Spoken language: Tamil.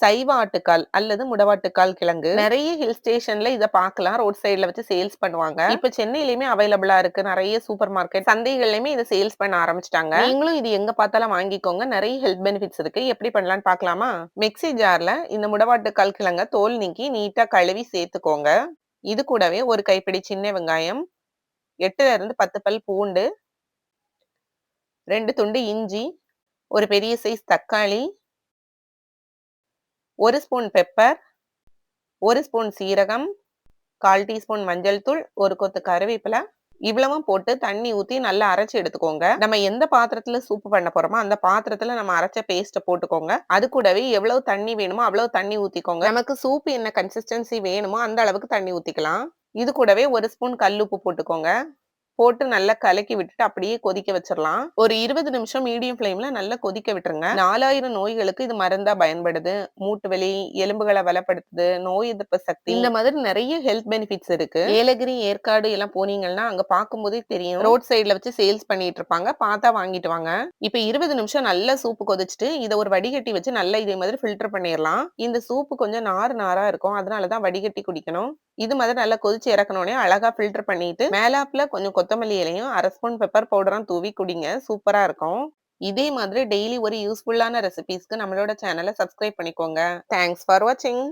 சைவ ஆட்டுக்கால் அல்லது முடவாட்டுக்கால் கிழங்கு. நிறைய ஹில் ஸ்டேஷன்ல இத பார்க்கலாம். ரோட் சைடுல வச்சு சேல்ஸ் பண்ணுவாங்க. இப்ப சென்னையிலயுமே அவைலபிளா இருக்கு. நிறைய சூப்பர் மார்க்கெட் சந்தைகள்லயுமே இதை சேல்ஸ் பண்ண ஆரம்பிச்சிட்டாங்க. நீங்களும் இது எங்க பார்த்தாலும் வாங்கிக்கோங்க. நிறைய ஹெல்த் பெனிஃபிட்ஸ் இருக்கு. எப்படி பண்ணலாம்னு பார்க்கலாமா? மிக்ஸி ஜார்ல இந்த முடவாட்டுக்கால் கிழங்க தோல் நீக்கி நீட்டா கழுவி சேர்த்துக்கோங்க. இது கூடவே ஒரு கைப்பிடி சின்ன வெங்காயம் எட்டுல இருந்து பத்து பல் பூண்டு ரெண்டு துண்டு இஞ்சி ஒரு பெரிய சைஸ் தக்காளி ஒரு ஸ்பூன் பெப்பர் ஒரு ஸ்பூன் சீரகம் கால் டீஸ்பூன் மஞ்சள் தூள் ஒரு கொத்து கருவேப்பிலை. இவ்வளவும் போட்டு தண்ணி ஊற்றி நல்லா அரைச்சி எடுத்துக்கோங்க. நம்ம எந்த பாத்திரத்தில் சூப்பு பண்ண போறோமோ அந்த பாத்திரத்தில் நம்ம அரைச்ச பேஸ்ட்டை போட்டுக்கோங்க. அது கூடவே எவ்வளவு தண்ணி வேணுமோ அவ்வளவு தண்ணி ஊற்றிக்கோங்க நமக்கு சூப்பு என்ன கன்சிஸ்டன்சி வேணுமோ அந்த அளவுக்கு தண்ணி ஊற்றிக்கலாம் இது கூடவே ஒரு ஸ்பூன் கல் உப்பு போட்டுக்கோங்க. போட்டு நல்லா கலக்கி விட்டுட்டு அப்படியே கொதிக்க வச்சிடலாம் ஒரு இருபது நிமிஷம் மீடியம் ஃப்ளேம்ல நல்லா கொதிக்க விட்டுருங்க. நாலாயிரம் நோய்களுக்கு இது மருந்தா பயன்படுது. மூட்டு வலி எலும்புகளை பலப்படுத்துது நோய் எதிர்ப்பு சக்தி. இந்த மாதிரி நிறைய ஹெல்த் பெனிஃபிட்ஸ் இருக்கு. ஏலகிரி ஏற்காடு எல்லாம் போனீங்கன்னா அங்க பார்க்கும்போதே தெரியும். ரோட் சைடுல வச்சு சேல்ஸ் பண்ணிட்டு இருப்பாங்க. பார்த்தா வாங்கிட்டு வாங்க. இப்ப இருபது நிமிஷம் நல்லா சூப்பு கொதிச்சுட்டு இதை ஒரு வடிகட்டி வச்சு நல்லா இதே மாதிரி ஃபில்டர் பண்ணிடலாம் இந்த சூப்பு கொஞ்சம் நார் நாரா இருக்கும். அதனாலதான் வடிகட்டி குடிக்கணும். இது மாதிரி நல்லா கொதிச்சு இறக்கணுனே அழகா ஃபில்டர் பண்ணிட்டு மேலாப்ல கொஞ்சம் கொத்தமல்லி இலையும் அரை ஸ்பூன் பெப்பர் பவுடரும் தூவி குடிங்க. சூப்பரா இருக்கும். இதே மாதிரி டெய்லி ஒரு யூஸ்ஃபுல்லான ரெசிபீஸ்க்கு நம்மளோட சேனலை சப்ஸ்கிரைப் பண்ணிக்கோங்க. தேங்க்ஸ் ஃபார் வாட்சிங்